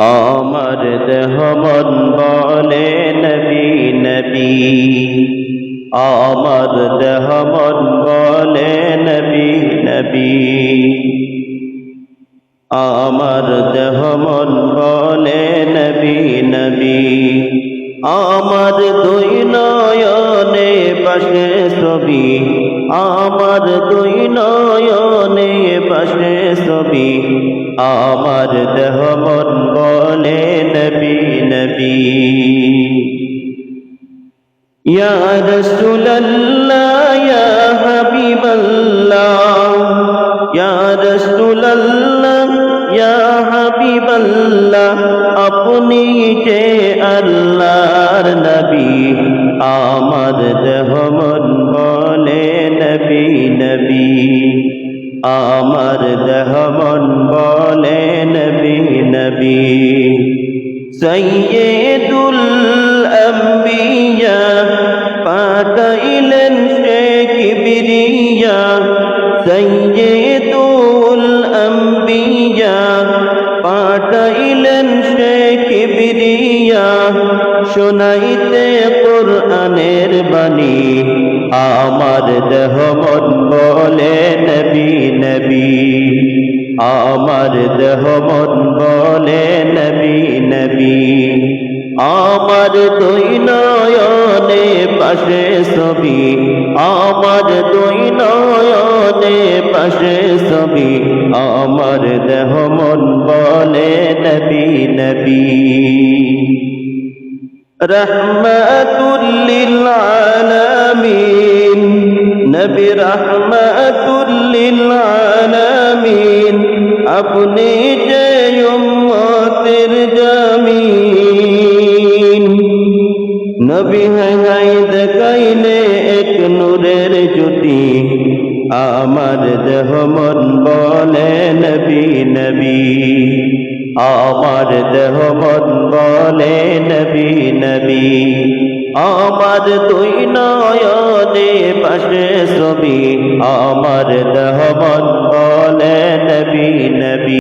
আমার দেহ মন বলে, নবী নবী। আমার দেহ মন বলে, নবী নবী। আমার দেহ মন বলে, নবী নবী। আমার দুই নয়নে পাশে ছবি। আমার দুই নয়নে পাশে ছবি। আমার দেহ মন বলে নবী নবী। ইয়া রাসূলুল্লাহ, ইয়া হাবিবাল্লাহ। ইয়া রাসূলুল্লাহ, ইয়া হাবিবাল্লাহ, আপনি যে আল্লাহর নবী, আমার দেহ মন বলে নবী নবী। আমার দেহ মন বলে নবী নবী। সৈয়দুল আম্বিয়া পাঠাইলেন শেখ বিরিয়া সৈয়দুল আম্বিয়া পাঠাইলেন শেখ বিরিয়া শোনাইতে কোরআনের বাণী, আমার দেহ মন বলে আমার দেহ মন বলে, নবী নবী। আমার দুই নয়নে পাশে ছবি। আমার দুই নয়নে পাশে ছবি। আমার দেহ মন বলে, নবী নবী। রহমতুল্লিল আলামিন, নবী রহমতুল্লিল আপনি যে উম্মতের জামিন নবী হাই দেখাইলে এক নূরের জ্যোতি আমার দেহ মন বলে নবী নবী আমার দেহ মন বলে নবী নবী আমার দুই নয়নে পাশে ছবি আমার দেহ মন বলে নবী নবী